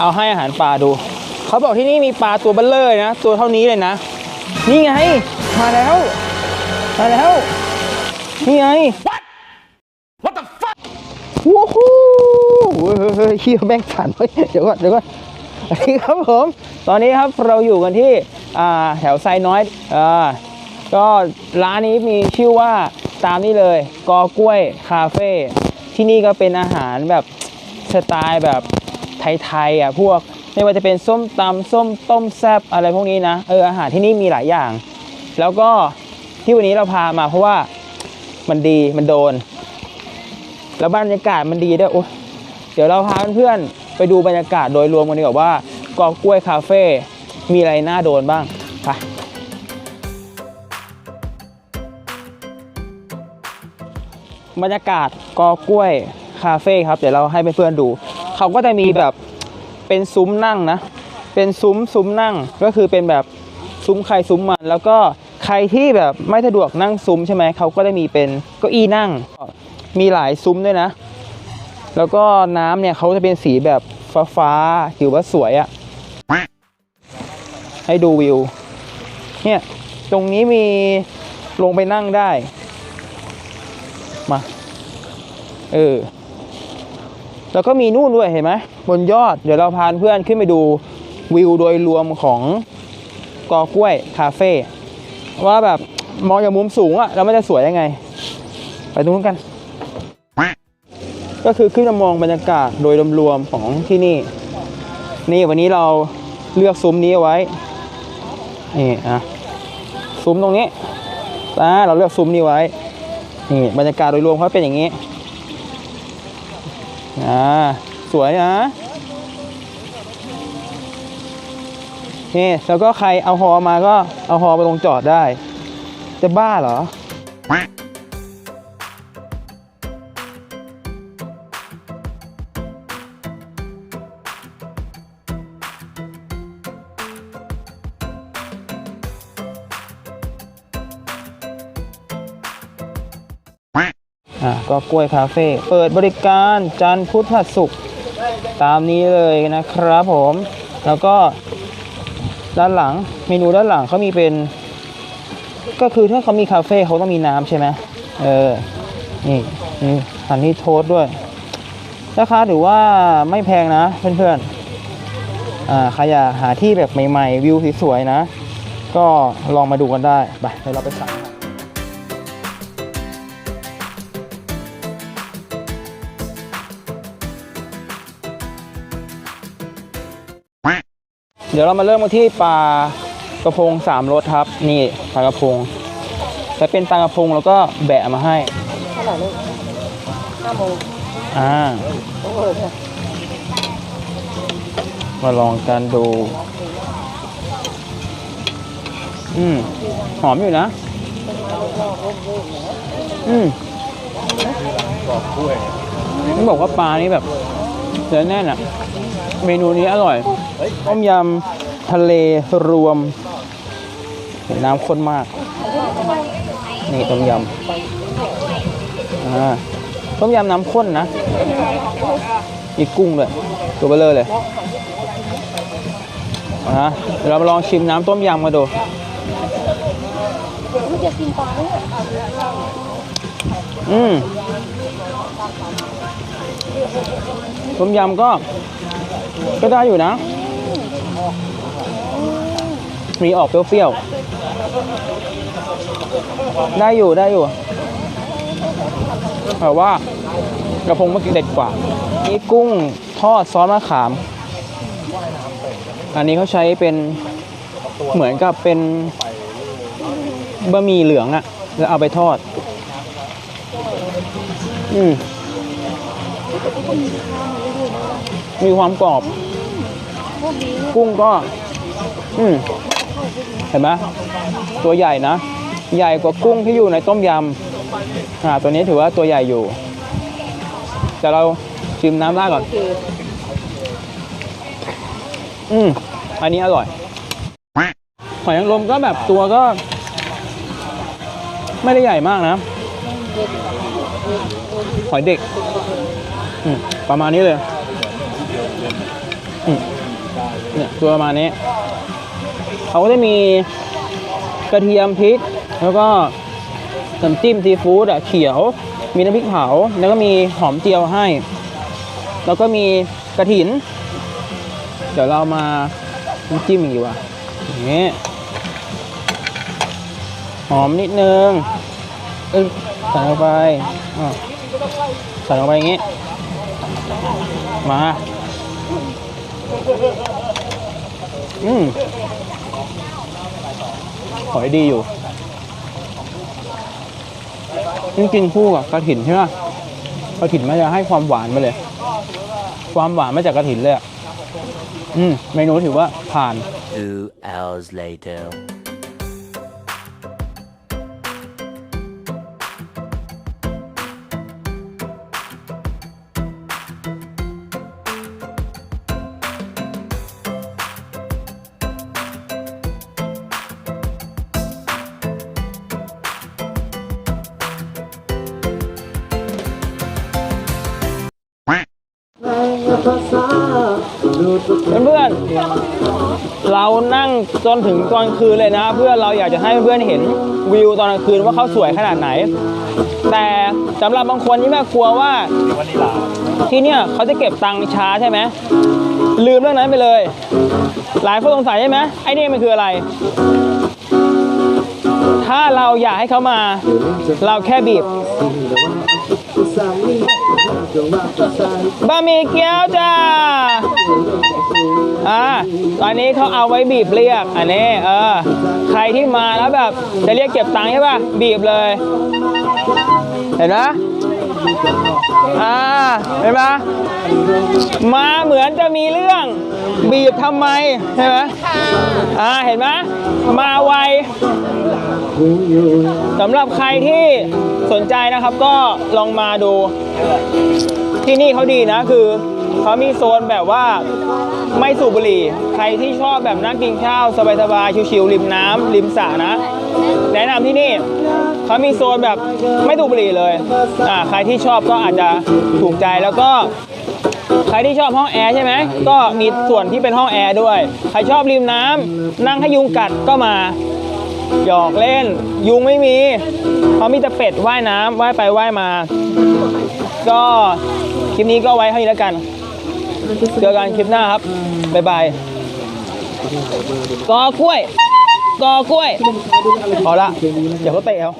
เอาให้อาหารปลาดู เขาบอกที่นี่มีปลาตัวเบัลเลอร์นะ ตัวเท่านี้เลยนะ นี่ไง มาแล้ว มาแล้ว นี่ไง What the fuck ว้าวเฮ้ยเฮ้ยเฮ้ยเฮียแม่งสั่นเฮ้ยเดี๋ยวก่อนเดี๋ยวก่อนสวัสดีครับผม ตอนนี้ครับเราอยู่กันที่อ่าแถวไซน้อยอ่าก็ร้านนี้มีชื่อว่าตามนี่เลยกอกล้วยคาเฟ่ที่นี่ก็เป็นอาหารแบบสไตล์แบบ ไทยๆอะพวกไม่ว่าจะเป็นส้มตำส้มต้มแซบอะไรพวกนี้นะเอออาหารที่นี่มีหลายอย่าง แล้วก็ที่วันนี้เราพามาเพราะว่ามันดีมันโดน แล้วบรรยากาศมันดีด้วยโอ้เดี๋ยวเราพาเพื่อนๆไปดูบรรยากาศโดยรวมกันดีกว่าว่ากอกล้วยคาเฟ่มีอะไรน่าโดนบ้างไปบรรยากาศกอกล้วยคาเฟ่ครับ เดี๋ยวเราให้เพื่อนๆดู เขาก็จะมีแบบเป็นซุ้มนั่งนะ เป็นซุ้มซุ้มนั่งก็คือเป็นแบบซุ้มใครซุ้มมันแล้วก็ใครที่แบบไม่สะดวกนั่งซุ้มใช่ไหมเขาก็ได้มีเป็นเก้าอี้นั่ง มีหลายซุ้มด้วยนะ แล้วก็น้ำเนี่ยเขาจะเป็นสีแบบฟ้าฟ้าๆถือว่าสวยอะ ให้ดูวิว เนี่ย ตรงนี้มีลงไปนั่งได้ มา เออ แล้วก็มีนู่นด้วยเห็นไหมบนยอดเดี๋ยวเราพาเพื่อนขึ้นไปดูวิวโดยรวมของกอกล้วยคาเฟ่ว่าแบบมองจากมุมสูงอะแล้วมันจะสวยยังไง ไปตรงนู้นกัน ก็คือขึ้นมามองบรรยากาศโดยรวมๆของที่นี่ นี่วันนี้เราเลือกซุ้มนี้เอาไว้นี่อะซุ้มตรงนี้อ่าเราเลือกซุ้มนี้ไว้นี่บรรยากาศโดยรวมเขาเป็นอย่างนี้ อ่าสวยนะนี่แล้วก็ใครเอาหอมาก็เอาหอไปลงจอดได้ จะบ้าเหรอ อะก็กล้วยคาเฟ่เปิดบริการจันทร์พุธพฤหัสศุกร์ตามนี้เลยนะครับผม แล้วก็ด้านหลังเมนูด้านหลังเขามีเป็น ก็คือถ้าเขามีคาเฟ่เขาต้องมีน้ำใช่ไหมเออนี่นี่อันนี้โทษด้วยราคาถือว่าไม่แพงนะเพื่อนๆอ่าใครอยากหาที่แบบใหม่ๆ วิวสวยๆนะ ก็ลองมาดูกันได้ ไปเดี๋ยวเราไปสั่ง เดี๋ยวเรามาเริ่มกันที่ปลากระพงสามรสครับ นี่ปลากระพงแต่เป็นปลากระพงแล้วก็แบะมาให้เท่าไหร่ลูกห้าโมงอ่าโอ้โหเนี่ยมาลองกันดู อืมหอมอยู่นะ อืมต้องบอกว่าปลานี้แบบ เนื้อแน่นอะเมนูนี้อร่อย ต้มยำทะเลรวมเห็นน้ำข้นมาก นี่ต้มยำอ่าต้มยำน้ำข้นนะ มีกุ้งด้วยตัวเบลเลอร์เลยเอานะเดี๋ยวเรามาลองชิมน้ำต้มยำมาดูลูกจะกินปลาเนี่ยอืม ต้มยำก็ ก็ได้อยู่นะ มีออกเปรี้ยวๆ ได้อยู่ได้อยู่แต่ว่ากระพงเมื่อกี้เด็ดกว่านี่กุ้งทอดซอสมะขาม อันนี้เขาใช้เป็นเหมือนกับเป็นบะหมี่เหลืองอะแล้วเอาไปทอด อืม มีความกรอบ กุ้งก็ อืมเห็นไหมตัวใหญ่นะ ใหญ่กว่ากุ้งที่อยู่ในต้มยำอ่าตัวนี้ถือว่าตัวใหญ่อยู่ แต่เราชิมน้ำราดก่อน อืมอันนี้อร่อย หอยนางรมก็แบบตัวก็ ไม่ได้ใหญ่มากนะ หอยเด็ก ประมาณนี้เลย เนี่ยตัวประมาณนี้เขาก็จะมีกระเทียมพริก แล้วก็น้ำจิ้มซีฟู้ดอะเขียว มีน้ำพริกเผา แล้วก็มีหอมเจียวให้ แล้วก็มีกระถิน เดี๋ยวเรามาจิ้มอีกดีกว่าอย่างนี้หอมนิดนึงเอ้ยใส่ลงไปใส่ลงไปอย่างนี้ มา อืมหอยดีอยู่นี่กินคู่กับกระถินใช่ไหมกระถินมันจะให้ความหวานมาเลย ความหวานมาจากกระถินเลยอะอืมเมนูถือว่าผ่าน Two hours later. เรานั่งจนถึงตอนคืนเลยนะ เพื่อเราอยากจะให้เพื่อนเห็นวิวตอนกลางคืนว่าเขาสวยขนาดไหน แต่สำหรับบางคนที่แม่กลัวว่าที่เนี่ยเขาจะเก็บตังค์ช้าใช่ไหมลืมเรื่องนั้นไปเลย หลายคนสงสัยใช่ไหมไอ้นี่มันคืออะไร ถ้าเราอยากให้เขามา เราแค่บีบบะหมี่เกี๊ยวจ้า อ่าตอนนี้เขาเอาไว้บีบเรียก อันนี้ เออ ใครที่มาแล้วแบบจะเรียกเก็บตังค์ใช่ป่ะ บีบเลย เห็นไหมอ่า เห็นไหมมาเหมือนจะมีเรื่อง บีบทำไมใช่ไหมอ่า เห็นไหมมาไวสำหรับใครที่สนใจนะครับก็ลองมาดู ที่นี่เขาดีนะคือ เขามีโซนแบบว่าไม่สูบบุหรี่ ใครที่ชอบแบบนั่งกินข้าวสบายๆชิวๆริมน้ำริมสระนะ แนะนำที่นี่เขามีโซนแบบไม่สูบบุหรี่เลยอ่าใครที่ชอบก็อาจจะถูกใจแล้วก็ ใครที่ชอบห้องแอร์ใช่ไหม ก็มีส่วนที่เป็นห้องแอร์ด้วย ใครชอบริมน้ำนั่งให้ยุงกัดก็มา หยอกเล่น ยุงไม่มีเขามีแต่เป็ดว่ายน้ำว่ายไปว่ายมา ก็คลิปนี้ก็ไว้เท่านี้แล้วกัน เจอกันคลิปหน้าครับ บ๊ายบายกอกล้วยกอกล้วยพอละเดี๋ยวเขาเตะเอา